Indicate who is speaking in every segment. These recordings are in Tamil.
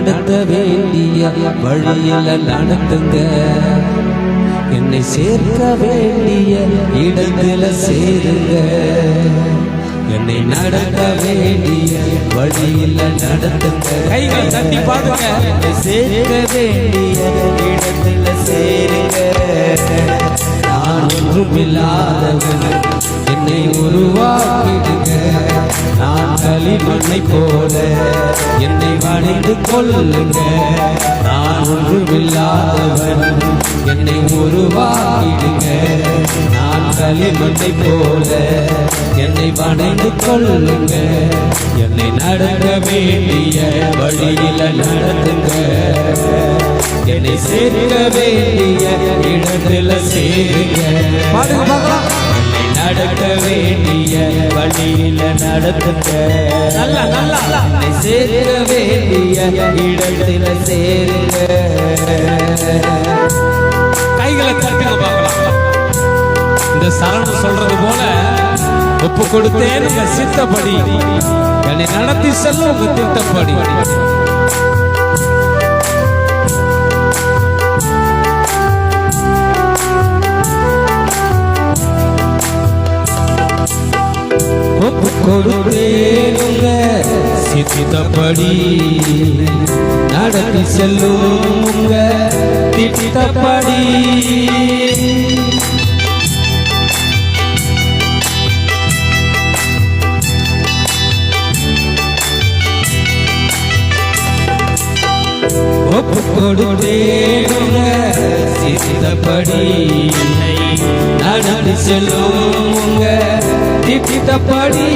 Speaker 1: நடத்த வேண்டிய வழியில நடத்துங்க. என்னை சேர்க்க வேண்டிய இடத்துல சேருங்க. என்னை நடத்த வேண்டிய வழியில நடத்துங்க.
Speaker 2: கைகளை தட்டி
Speaker 1: என்னை சேர்க்க வேண்டிய இடத்துல சேருங்க. நான் ஒன்றுமில்லாதவன். என்னை உருவாக்கிடுங்க. நான் களிமண்ணை போல. என்னை வணைந்து கொள்ளுங்க நான் ஒன்றுமில்லாதவன். என்னை உருவாக்கிடுங்க. நான் களிமண்ணை போல என்னை வணைந்து கொள்ளுங்க என்னை நடக்க வேண்டிய வழியில நடத்துங்க. என்னை சேர்க்க வேண்டிய இடத்துல சேருங்க. நடக்க வேண்டிய வழியில நடத்துங்க
Speaker 2: நல்லா நல்லா.
Speaker 1: சேர்க்க வேண்டிய இடத்துல சேருங்க.
Speaker 2: கைகளை தட்டுங்க பார்க்கலாம். இந்த சரணம் சொல்றது போல ஒப்பு கொடுத்தேன் உங்க சித்தப்படி. என்னை நடத்தி செல்லும் உங்க திட்டப்படி
Speaker 1: சித்தப்படி நடத்தி செல்லும் உங்க திட்டப்படி கொடுத்தேனுங்க சித்தப்படி நடந்து செல்லுங்க உங்க திட்டப்படி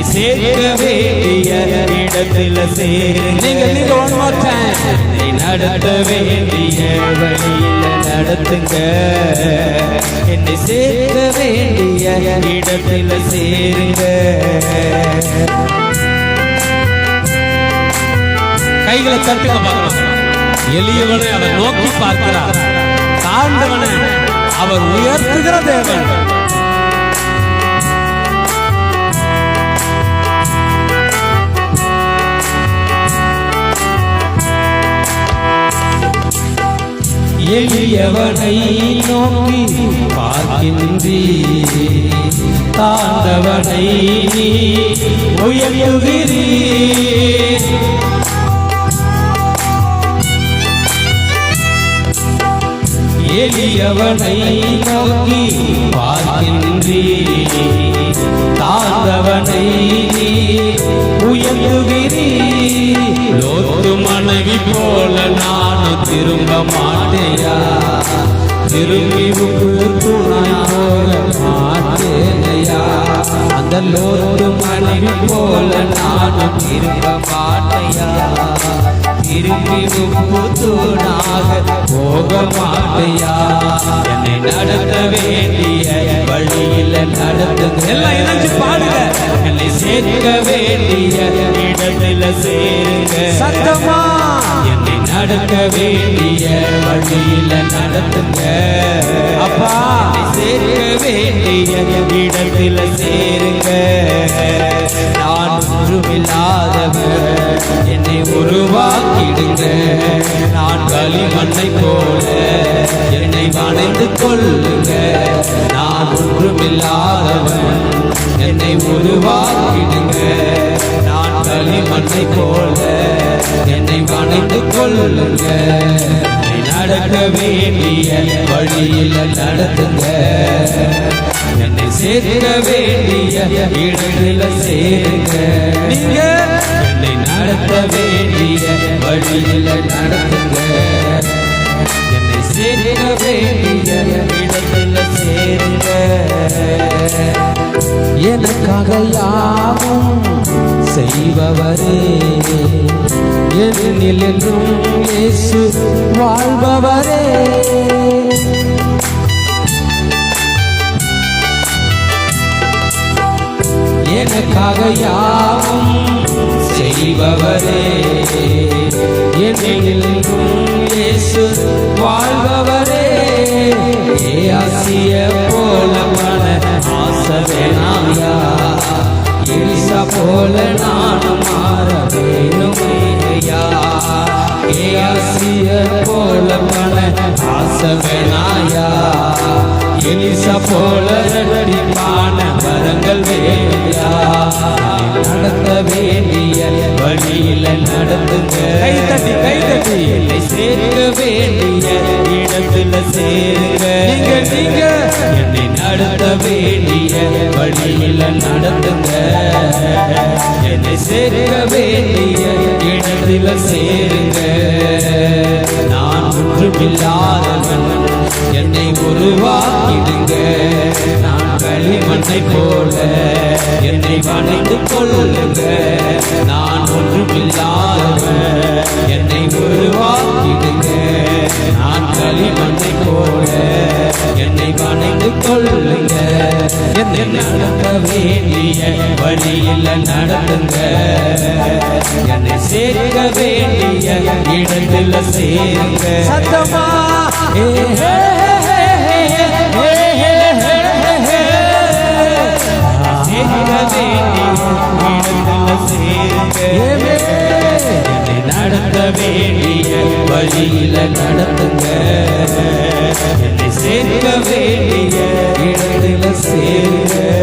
Speaker 1: என்னை சேர்க்க வேண்டிய இடத்துல சேருங்க
Speaker 2: நீங்க நீங்க one more time.
Speaker 1: என்னை நடத்த வேண்டிய வழியில நடத்துங்க. என்னை சேர்க்க வேண்டிய இடத்துல சேருங்க.
Speaker 2: கைகளை தட்டுங்க பார்க்கலாம். எளியவனை அவர் நோக்கி பார்க்கிறார் தாழ்ந்தவனை அவர் உயர்த்துகிற தேவன்.
Speaker 1: எளியவனை நோக்கி பார்க்கின்றீ தாழ்ந்தவனை நீ உயர்த்துகிறீ எளியவனை நோக்கி பார்க்கின்றீ தாழ்ந்தவனை நீ உயர்த்துகிறீ லோத்து மனைவி போல நான் திரும்ப மாட்டேயா திரும்பி உப்பு துணை அந்த லோத்து மனைவி போல நானும் திரும்ப மாட்டேயா? திரும்பி உப்பு போக மாட்டையா? என்னை நடத்த வேண்டிய வழியில் நடத்துங்க.
Speaker 2: எல்லாம் இணைஞ்சு பாடுங்க.
Speaker 1: நடக்க வேண்டிய வழியில நடத்துங்க.
Speaker 2: அப்பா.
Speaker 1: சேர்க்க வேண்டிய இடத்துல சேருங்க. நான் உருவில்லாதவர் என்னை உருவாக்கிடுங்க. நான் களிமண்ணை போல என்னை வணைந்து கொள்ளுங்க. நான் ஒன்றுமில்லாதவன் என்னை உருவாக்கிடுங்க. நான் களிமண்ணை போல என்னை வணைந்து கொள்ளுங்க. நடக்க வேண்டிய வழியில் நடத்துங்க. என்னை சேர்க்க வேண்டிய இடத்துல சேருங்க. என்னை நடத்த வேண்டிய வழியில் நடத்துங்க. என்னை சேர்க்க வேண்டிய இடத்தில் சேருங்க. எனக்காக யாவும் செய்பவரே. என்னில் என்றும் இயேசு வாழ்பவரே. எனக்காக யாவும் செய்பவரே. என்னில் என்றும் இயேசு வாழ்பவரே. ஏ ஆசிய போல மன ஆசை வேணாயா? எலிசா போல நானும் ஆசை வேணாயா எலிசா போல நடிப்பான வரங்கள் வேலையா? நடத்த வேண்டிய வழியில நடத்துங்க
Speaker 2: கை தட்டி, கை தட்டி.
Speaker 1: என்னை சேர்க்க வேண்டிய இடத்துல சேருங்க.
Speaker 2: நீங்க, நீங்க.
Speaker 1: என்னை நடத்த வேண்டிய வழியில நடத்துங்க என்னை சேர்க்க வேண்டிய இடத்துல சேருங்க. ஒன்றுமில்லாதவன் என்னை உருவாக்கிடுங்க. நான் களிமண்ணை போல என்னை வளைந்து கொள்ளுங்க. நான் ஒன்றுமில்லாதவன் என்னை உருவாக்கிடுங்க. நான் களிமண்ணை போல என்னை வளைந்து கொள்ளுங்க. என்னை நடக்க வேண்டிய வழியில் நடத்துங்க இடத்துல சேருங்க
Speaker 2: சத்தமா
Speaker 1: நடத்த வேண்டிய வழியில நடத்துங்க சேர்க்க வேண்டிய இடத்துல சேருங்க